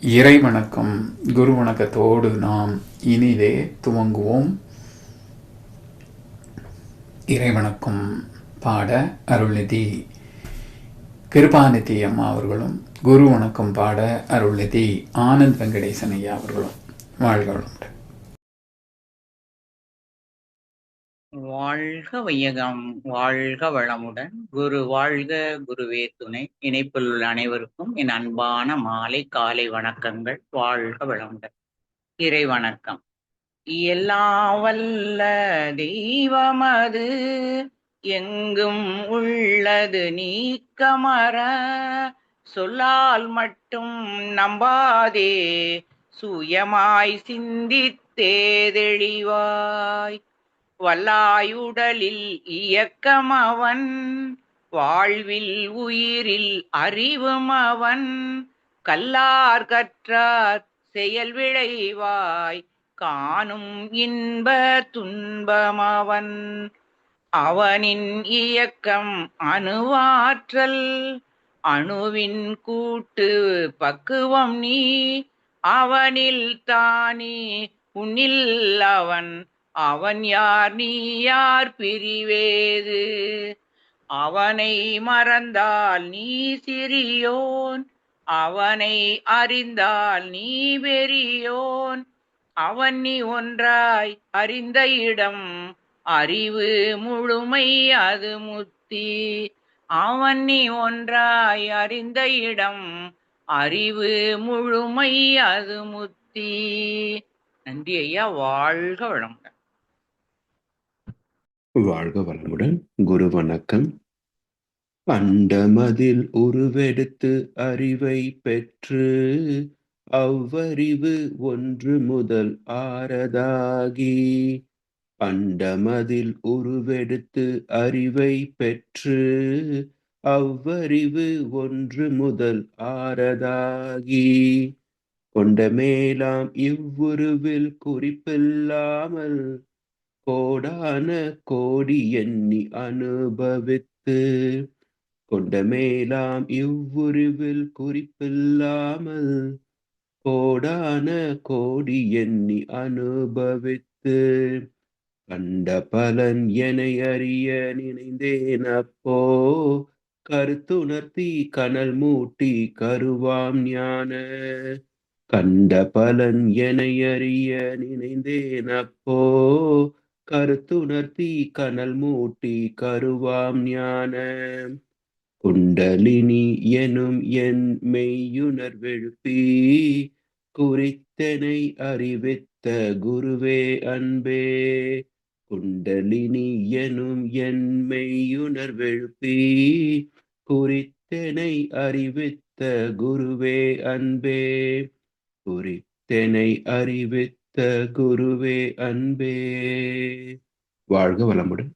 இறை வணக்கம் குரு வணக்கத்தோடு நாம் இனிதே துவங்குவோம். இறை வணக்கம் பாட அருள்நிதி. கிருபாநிதி அம்மா அவர்களும் குரு வணக்கம் பாட அருள்நிதி. ஆனந்த் வெங்கடேசன் ஐயா அவர்களும். வாழ்களும் வாழ்க வையகம் வாழ்க வளமுடன். குரு வாழ்க குருவே துணை. இணைப்பில் உள்ள அனைவருக்கும் என் அன்பான மாலை காலை வணக்கங்கள். வாழ்க வளமுடன். இறை வணக்கம் எல்லாம் வல்ல தெய்வமது எங்கும் உள்ளது நீக்கமர சொல்லால் மட்டும் நம்பாதே சுயமாய் சிந்தித்தே தெளிவாய். வல்லாயுடலில் இயக்கம் அவன் வாழ்வில் உயிரில் அறிவும் அவன் கல்லார் கற்றார் செயல் விளைவாய் காணும் இன்ப துன்பம் அவன் அவனின் இயக்கம் அணுவாற்றல் அணுவின் கூட்டு பக்குவம் நீ அவனில் தானே உன்னில் அவன் அவன் யார் நீ யார் பிரிவேது? அவனை மறந்தால் நீ சிறியோன். அவனை அறிந்தால் நீ பெரியோன் அவன் நீ ஒன்றாய் அறிந்த இடம் அறிவு முழுமை அது முத்தி. அவன் நீ ஒன்றாய் அறிந்த இடம் அறிவு முழுமை அது முத்தி. நன்றி ஐயா வாழ்க வளமுடன். வாழ்க வளமுடன். குரு வணக்கம். அண்டமதில் உருவெடுத்து அறிவை பெற்று அவ்வறிவு ஒன்று முதல் ஆறதாகி அண்டமதில் உருவெடுத்து அறிவை பெற்று அவ்வறிவு ஒன்று முதல் ஆறதாகி கொண்ட மேலாம் இவ்வுருவில் குறிப்பில்லாமல் கோடான கோடி எண்ணி அனுபவித்து கொண்ட மேலாம் இவ்வுருவில் குறிப்பில்லாமல் கோடான கோடி எண்ணி அனுபவித்து கண்ட பலன் என அறிய நினைந்தேன் அப்போ கருத்துணர்த்தி கனல் மூட்டி கருவாம் ஞான கண்ட பலன் என அறிய நினைந்தேன் அப்போ கருத்துணர்த்தி கனல் மூட்டி கருவாம் ஞான. குண்டலினி எனும் என் மெய்யுணர்வெழுப்பி குறித்தனை அறிவித்த குருவே அன்பே. குண்டலினி எனும் என் மெய்யுணர்வெழுப்பி குறித்தனை அறிவித்த குருவே அன்பே. குறித்தனை அறிவித்த குருவே அன்பே. வாழ்க வளமுடன்.